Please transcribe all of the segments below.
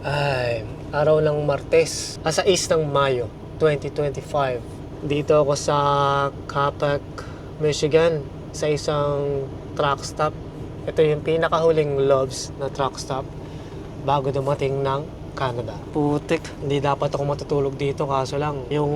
Ay, araw ng Martes, asa 6 ng Mayo, 2025. Dito ako sa Capac, Michigan, sa isang truck stop. Ito yung pinakahuling Loves na truck stop bago dumating ng Canada. Putik, hindi dapat ako matutulog dito kaso lang yung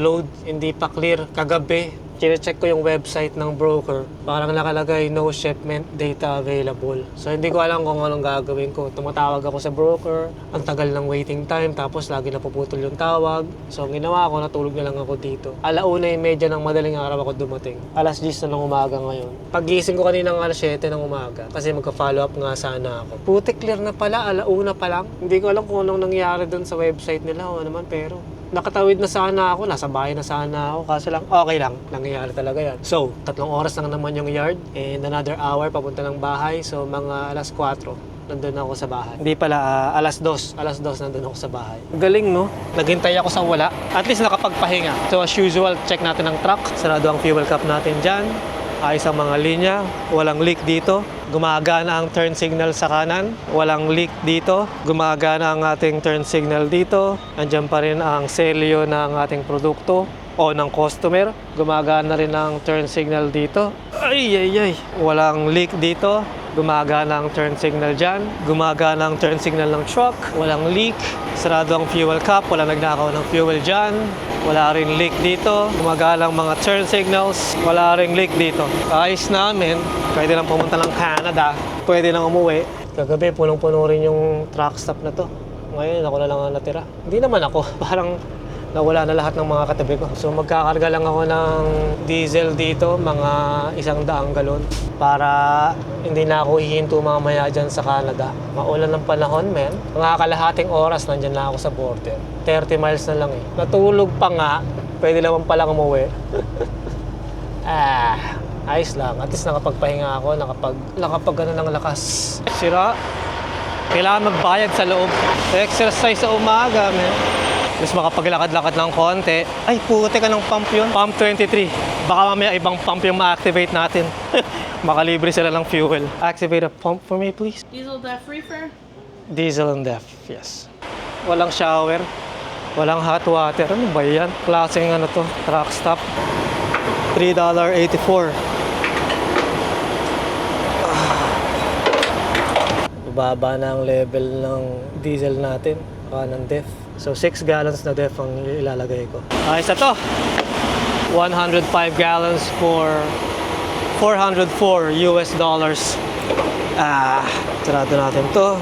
load hindi pa clear kagabi. Chine-check ko yung website ng broker. Parang nakalagay no shipment data available. So hindi ko alam kung anong gagawin ko. Tumatawag ako sa broker. Ang tagal ng waiting time tapos lagi napuputol yung tawag. So ang ginawa ko, natulog na lang ako dito. Alauna yung medya ng madaling araw ako dumating. Alas 10 na ng umaga ngayon. Pagising ko kanina ng alas 7 ng umaga kasi magka-follow up nga sana ako. Putik clear na pala, alauna pa lang. Hindi ko alam kung anong nangyari doon sa website nila o naman pero nakatawid na sana ako, nasa bahay na sana ako, kaso lang okay lang, nangyayari talaga yan. So, tatlong oras lang naman yung yard, and another hour papunta ng bahay, so mga alas 4, nandun ako sa bahay. Hindi pala, ah, alas 2, alas 2 nandun ako sa bahay. Galing no? Naghintay ako sa wala, at least nakapagpahinga. So as usual, check natin ang truck, sarado ang fuel cap natin dyan, ayos ang mga linya, walang leak dito. Gumagana ang turn signal sa kanan, walang leak dito. Gumagana ang ating turn signal dito. Andiyan pa rin ang selyo ng ating produkto o ng customer. Gumagana rin ang turn signal dito. Ay, ay, ay. Walang leak dito. Gumagana ang turn signal dyan. Gumagana ang turn signal ng truck. Walang leak. Sarado ang fuel cap. Wala nagnakaw ng fuel dyan. Wala rin leak dito. Gumagana ang mga turn signals. Wala rin leak dito. Ayos namin. Pwede lang pumunta ng Canada. Pwede lang umuwi. Kagabi, punong-puno rin yung truck stop na to. Ngayon, ako na lang ang natira. Hindi naman ako. Parang nawala na lahat ng mga katabi ko. So magkakarga lang ako ng diesel dito, mga isang daang galon para hindi na ako ihinto mamaya dyan sa Canada. Maulan ng panahon, men. Mga kalahating oras nandyan na ako sa border. 30 miles na lang eh. Natulog pa nga, pwede naman palang umuwi. ah, ayos lang. At least nakapagpahinga ako, nakapag, nakapag ano ng lakas. Sira, kailangan magbayad sa loob. Exercise sa umaga, men. Mas makapaglakad-lakad ng konti. Ay, puti ka ng pump yun. Pump 23. Baka mamaya ibang pump yung ma-activate natin. Makalibre sila ng fuel. Activate a pump for me, please. Diesel def reefer? Diesel and def, yes. Walang shower. Walang hot water. Ano ba yan? Klaseng ano to? Truck stop. $3.84. Ibaba na ang level ng diesel natin. Baka ng def. So 6 gallons na def ang ilalagay ko. Ayos na to. 105 gallons for 404 US dollars. Ah, sarado natin to.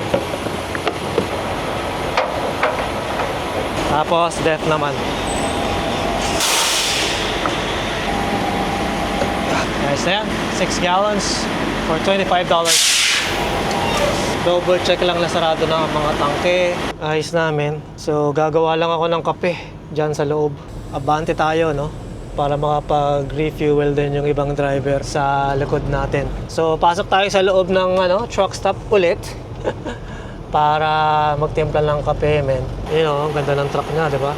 Tapos def naman. Ayos na yan. 6 gallons for $25. Double check lang na sarado na ang mga tangke. Ayos namin. So, gagawa lang ako ng kape dyan sa loob. Abante tayo, no? Para makapag-refuel din yung ibang driver sa likod natin. So, pasok tayo sa loob ng ano, truck stop ulit. para magtimpla ng kape, men. You know, ang ganda ng truck niya, di ba?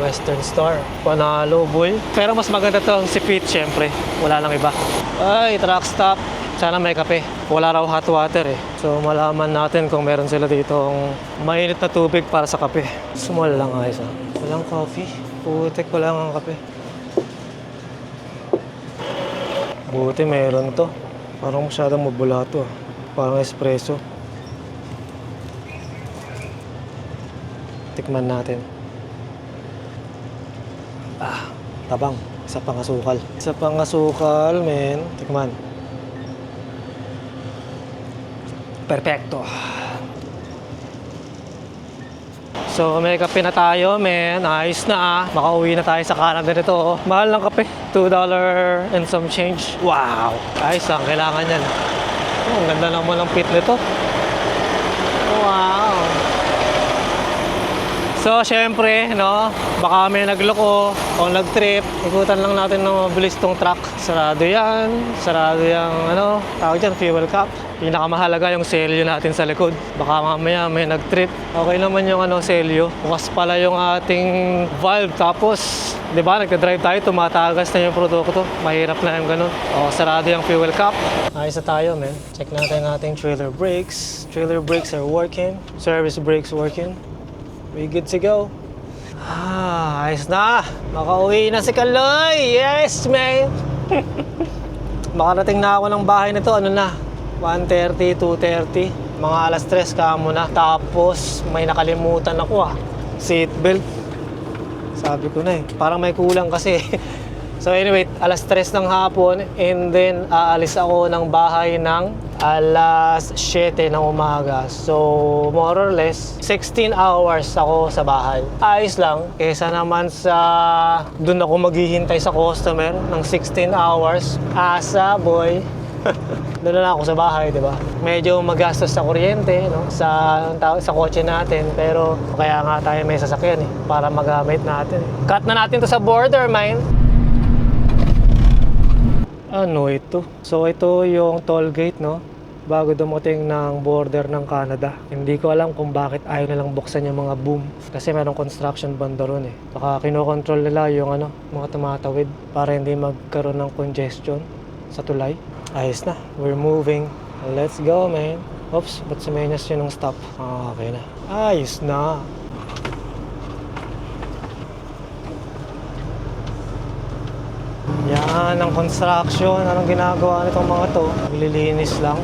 Western Star. Panalo, boy. Pero mas maganda to si Pete, syempre. Wala nang iba. Ay, truck stop. Sana may kape. Wala raw hot water eh. So malaman natin kung meron sila dito mainit na tubig para sa kape. Small lang ayos ah. Walang coffee. Putik wala ang kape. Buti meron to. Parang masyadong mabula to. ah. Parang espresso. Tikman natin. Ah, tabang. Isa pang asukal. Isa pang asukal, men. Tikman. Perfecto. So, may kape na tayo, men. Ayos na ah. Makauwi na tayo sa Canada nito. oh. Mahal ng kape. $2 and some change. Wow. Ayos ang kailangan yan. Oh, ang ganda naman ng pit nito. Wow. So, syempre, no, baka may nagloko o nag-trip. Ikutan lang natin ng mabilis tong truck. Sarado yan. Sarado yung, ano, tawag dyan, fuel cap. Pinakamahalaga yung selyo natin sa likod. Baka mamaya may nag-trip. Okay naman yung ano, selyo. Bukas pala yung ating valve. Tapos, di ba, nagka-drive tayo, tumatagas na yung produkto. Mahirap na yung ganun. O, sarado yung fuel cap. Ayos na tayo, man. Check natin ating trailer brakes. Trailer brakes are working. Service brakes working. We good to go. Ah, ayos na. Makauwi na si Kaloy. Yes, man. Makarating na ako ng bahay nito. Ano na? 1.30, 2.30. Mga alas 3 ka muna. Tapos, may nakalimutan ako ah. Seatbelt. Sabi ko na eh. Parang may kulang kasi. so anyway, alas 3 ng hapon. And then, aalis ako ng bahay ng alas 7 ng umaga. So, more or less, 16 hours ako sa bahay. Ayos lang. Kesa naman sa doon ako maghihintay sa customer ng 16 hours. Asa, boy. doon na ako sa bahay, di ba? Medyo magastos sa kuryente, no? Sa, sa kotse natin. Pero kaya nga tayo may sasakyan eh, para magamit natin. Cut na natin to sa border, man. Ano ito? So ito yung toll gate, no? Bago dumating ng border ng Canada. Hindi ko alam kung bakit ayaw nilang buksan yung mga boom. Kasi merong construction banda ron eh. Baka kinokontrol nila yung ano, mga tumatawid para hindi magkaroon ng congestion sa tulay. Ayos na. We're moving. Let's go, man. Oops, ba't sumenyas yun ng stop? Ah, okay na. Ayos na. Yan ang construction. Anong ginagawa nitong mga to? Naglilinis lang.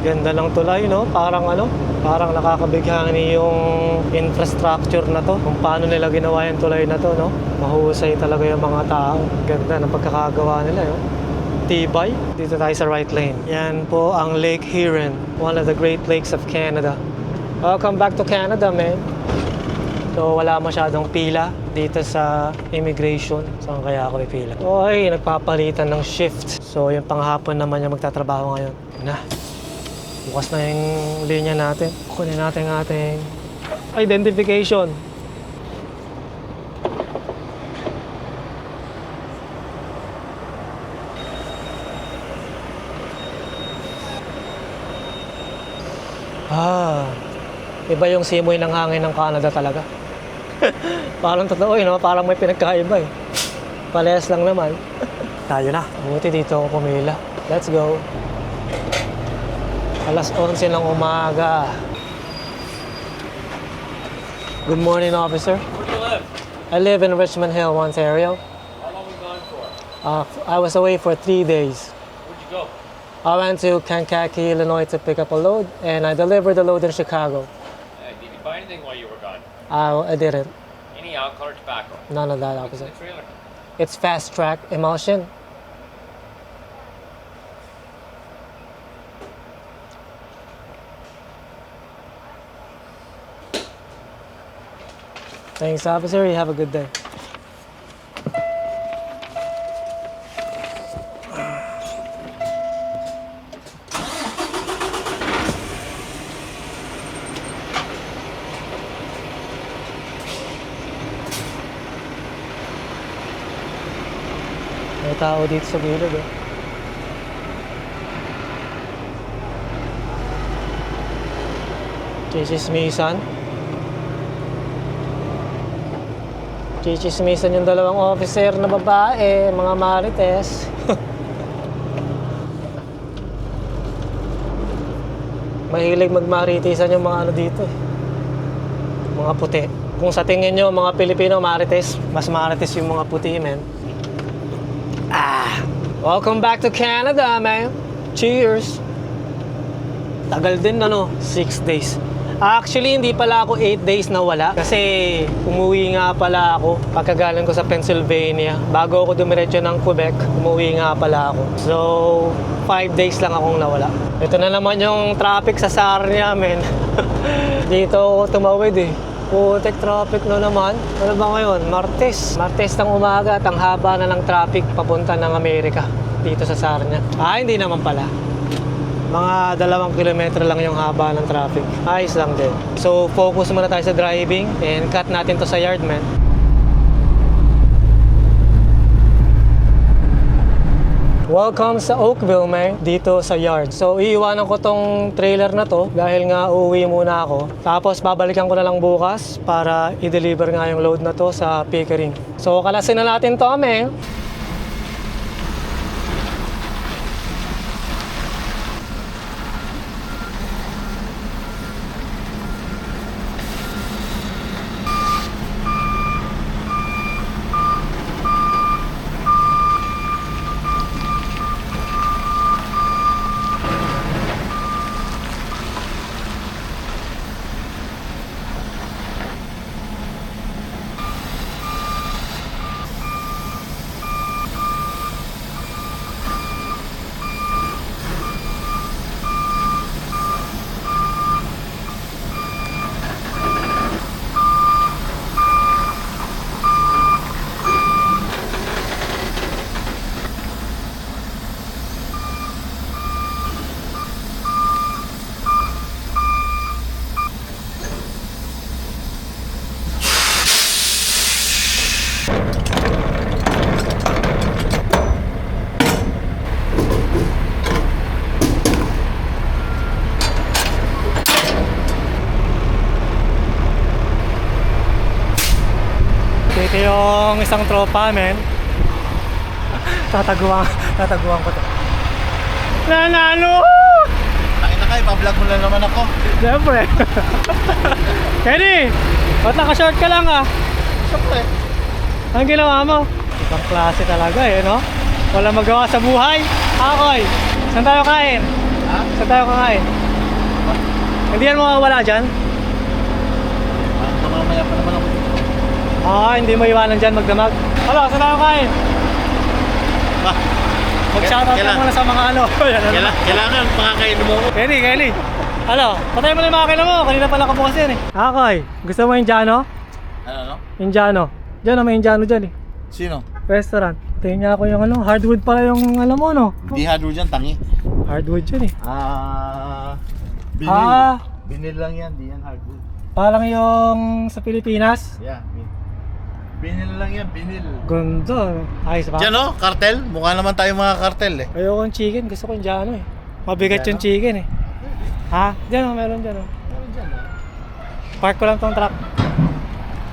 Ganda ng tulay, no? Parang ano? Parang nakakabighani yung infrastructure na to. Kung paano nila ginawa yung tulay na to, no? Mahusay talaga yung mga tao. Ganda ng pagkakagawa nila, no? Tibay. Dito tayo sa right lane. Yan po ang Lake Huron, one of the Great Lakes of Canada. Welcome back to Canada, man. So wala masyadong pila dito sa immigration. Saan kaya ako ipila? Okay, nagpapalitan ng shift. So yung panghapon naman yung magtatrabaho ngayon. Na. Bukas na yung linya natin. Kunin natin ang ating identification. Ah, iba yung simoy ng hangin ng Canada talaga. Parang totoo yun, no? parang may pinagkaiba eh. Parehas lang naman. Tayo na. Buti dito ako pumila. Let's go. Alas 11 ng umaga. Good morning, officer. Where do you live? I live in Richmond Hill, Ontario. How long we gone for? Uh, I was away for three days. Where'd you go? I went to Kankakee, Illinois to pick up a load, and I delivered the load in Chicago. Uh, did you buy anything while you were gone? I, I didn't. Any alcohol or tobacco? None of that, What's in officer. the trailer? It's fast track emulsion. Thanks, officer. You have a good day. Tao dito sa gilid eh. Chichismisan. Chichismisan yung dalawang officer na babae, mga marites. Mahilig magmaritisan yung mga ano dito eh. Mga puti. Kung sa tingin nyo mga Pilipino marites, mas marites yung mga puti, men. Ah, welcome back to Canada, man. Cheers. Tagal din, ano, 6 days. Actually, hindi pala ako 8 days na wala kasi umuwi nga pala ako pagkagaling ko sa Pennsylvania. Bago ako dumiretso ng Quebec, umuwi nga pala ako. So, 5 days lang akong nawala. Ito na naman yung traffic sa Sarnia, men. Dito ako tumawid eh. Putek traffic na naman. Ano ba ngayon? Martes. Martes ng umaga at ang haba na ng traffic papunta ng Amerika dito sa Sarnia. Ah, hindi naman pala. Mga dalawang kilometro lang yung haba ng traffic. Ayos lang din. So, focus muna tayo sa driving and cut natin to sa yard, man. Welcome sa Oakville, man. Dito sa yard. So, iiwanan ko tong trailer na to dahil nga uuwi muna ako. Tapos, babalikan ko na lang bukas para i-deliver nga yung load na to sa Pickering. So, kalasin na natin to, man. Dito yung isang tropa, men. Tataguan, tataguan ko to. Nanalo! Takin na kayo, pa-vlog mo lang naman ako. Siyempre. Kenny! Ba't naka-short ka lang ah? Siyempre. Anong ginawa mo? Ibang klase talaga eh, no? Wala magawa sa buhay. Akoy! Saan tayo kain? Ha? Saan tayo kakain? Hindi yan mawawala dyan? Mamamaya pa naman ako. Ah, hindi mo iwanan dyan magdamag. Hala, saan tayo kain? Ba? Mag-shoutout ka muna sa mga ano. Yan, ano? Kailangan, kailangan pakakain mo. Kenny, Kenny. Ano, patay mo na yung makina mo. Kanina pala kabukas yan eh. Akoy, gusto mo Indiano? Ano, ano? Indiano. Diyan, may Indiano dyan eh. Sino? Restaurant. Tingnan niya ako yung ano, hardwood pala yung alam mo no. Di hardwood dyan, tangi. Hardwood yun eh. Ah... Binil. Ah. Binil lang yan, di yan hardwood. Parang yung sa Pilipinas. Yeah, bin- binil lang yan, binil. Ganda. Ayos ba? Diyan oh, kartel. Mukha naman tayo mga kartel eh. Ayoko ng chicken. Gusto ko Indiano eh. Mabigat yung chicken eh. Ha? Diyan oh, meron dyan oh. Meron dyan ah. Park ko lang tong truck.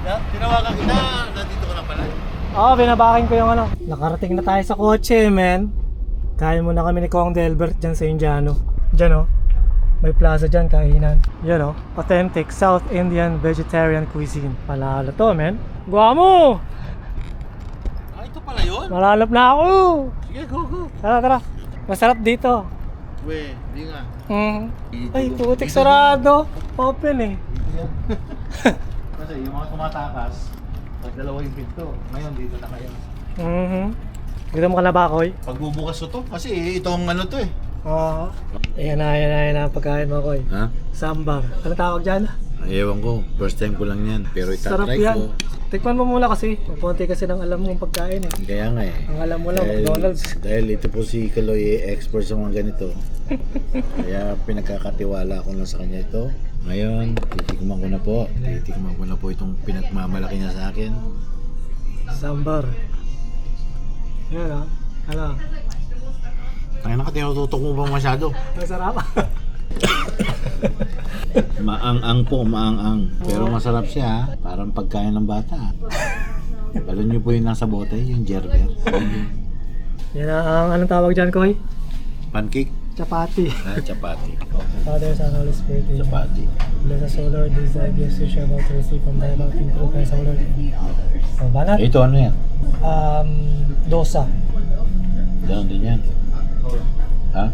Yeah, tinawagan kita, nandito ka na pala. Oo, binabakin ko yung ano. Nakarating na tayo sa kotse, men. Kain muna kami ni Kong Delbert dyan sa Indiano. Dyan oh. May plaza dyan, kainan. Yan oh. Authentic South Indian Vegetarian Cuisine. Palalo to, men. Guamo! Ah, ito pala yun? Malalap na ako! Sige, go, go. Tara, tara. Masarap dito. We, di nga. Mhm. Dito, Ay, putik dito. sarado. Open eh. Dito yan. Kasi yung mga tumatakas, pag dalawa yung pinto, ngayon dito na kayo. Mhm. Gusto mo ka na ba, Koy? Pagbubukas ko to, kasi itong ano to eh. Oo. Ayan na, ayan na, ayan na ang pagkain mo, Koy. Ha? Sambar. Ano tawag dyan? Ewan ko, first time ko lang yan. Pero Sarap itatry yan. ko. Tikman mo muna kasi. Konti kasi ng alam mong pagkain eh. Kaya nga eh. Ang alam mo lang, Dahil- McDonald's. Dahil ito po si Kaloy, eh, expert sa mga ganito. Kaya pinagkakatiwala ko na sa kanya ito. Ngayon, titikman ko na po. Titikman ko na po itong pinagmamalaki niya sa akin. Sambar. Yan ah. Ano? Kaya na ka, tinututok mo ba masyado? Ang sarap. Maang-ang po, maang-ang. Pero masarap siya, ha? parang pagkain ng bata. Alam niyo po yung nasa bote, yung gerber. Yan ang anong tawag dyan, Koy? Pancake? Chapati. Ah, chapati. Father, Son, Holy Spirit. Amen. Chapati. Bless us, O Lord, these thy gifts we share about to receive from thy mouth in true Christ, O Lord. O, banat? Ito ano yan? Um, dosa. Ganun din yan. Ha?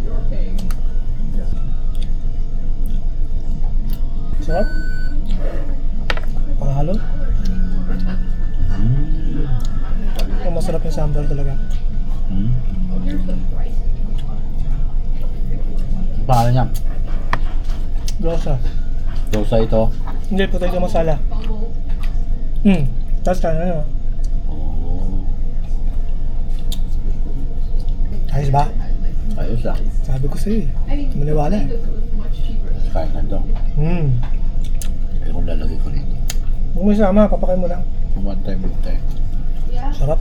Sarap. Panghalo. Mm. Ang masarap yung sambar talaga. Hmm? Paano niya? Dosa. Dosa ito? Hindi, potato masala. Hmm. Tapos kanin ano? Ayos ba? Ayos ah. Sabi ko sa'yo eh. Maniwala eh. Kain na to. Hmm. Pero kung lalagay ko rito. Huwag mo isama, papakain mo lang. One time with time. Sarap.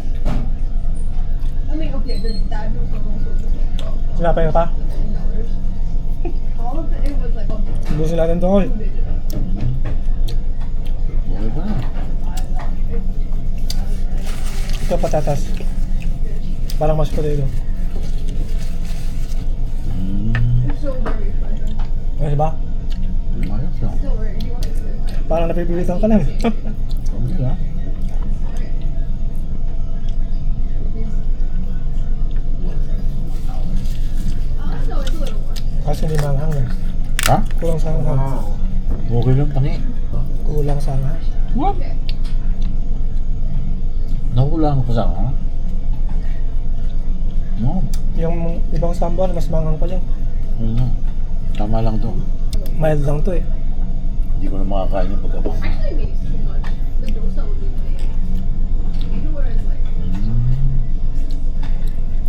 Sinapay ka pa? all of it. It was like a Ubusin natin to, Koy. Okay ba? Ito patatas. Parang mas potato. Hmm. It's so very Ayos ba? Ayos to Parang napipilitan ka lang. Okay no, it's a little more. Kaso hindi manghang eh. Ha? Kulang sa hanghang. Okay lang tangi. Kulang sa hanghang. What? Nakulang ko sa ha? No. Yung ibang sambar, mas manghang pa yan. Ayun na. Tama lang to. Mild lang to eh. Hindi ko na makakain yung pagkabang. Actually, maybe it's too much. The dosa would be like. You know where it's like.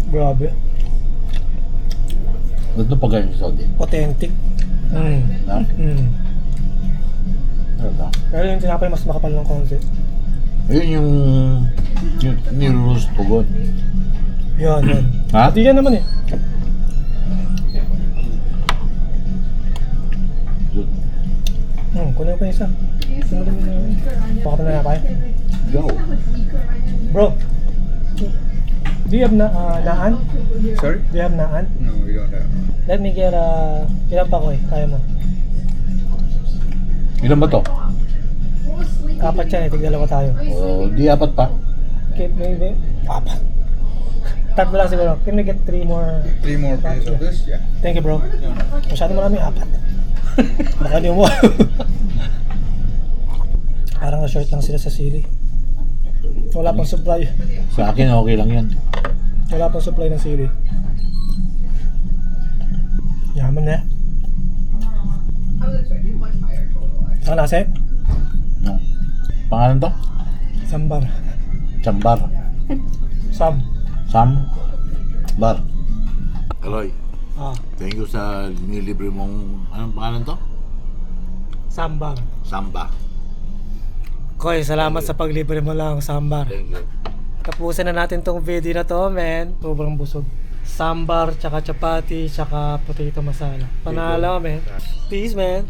Grabe. Na pagkain sa Saudi? Authentic. Mm. Ha? Mm. Ano ba? Pero yung tinapay mas makapal ng konti. Ayun yung... Yung nilulus pugon. Yan, yan. Ha? Hindi yan naman eh. Kunin ko pa isa. Baka pa na napay. Go. Bro, do you have na, uh, naan? Sorry? Do you have naan? No, we don't have. Let me get uh, ilan pa ko eh, kaya mo. Ilan ba to? Apat yan eh, tigdalawa tayo. Oh, di apat pa. Okay, maybe, apat. Tatlo lang siguro. Can we get three more? Three more pieces of this? Yeah. Thank you bro. Masyado marami, apat. Baka di mo. Parang na-short lang sila sa sili. Wala pang supply. Sa akin, okay lang yan. Wala pang supply ng sili. Yaman na. Saan nasa? No. Pangalan to? Sambar. Chambar. Sam. Sam. Bar. Aloy, Ah, thank you sa nilibre mong... Anong pangalan to? Sambar. Samba. Koy, salamat sa paglibre mo lang, Sambar. Thank you. Tapusin na natin tong video na to, men. Sobrang busog. Sambar, tsaka chapati, tsaka potato masala. Panalo, men. Peace, man.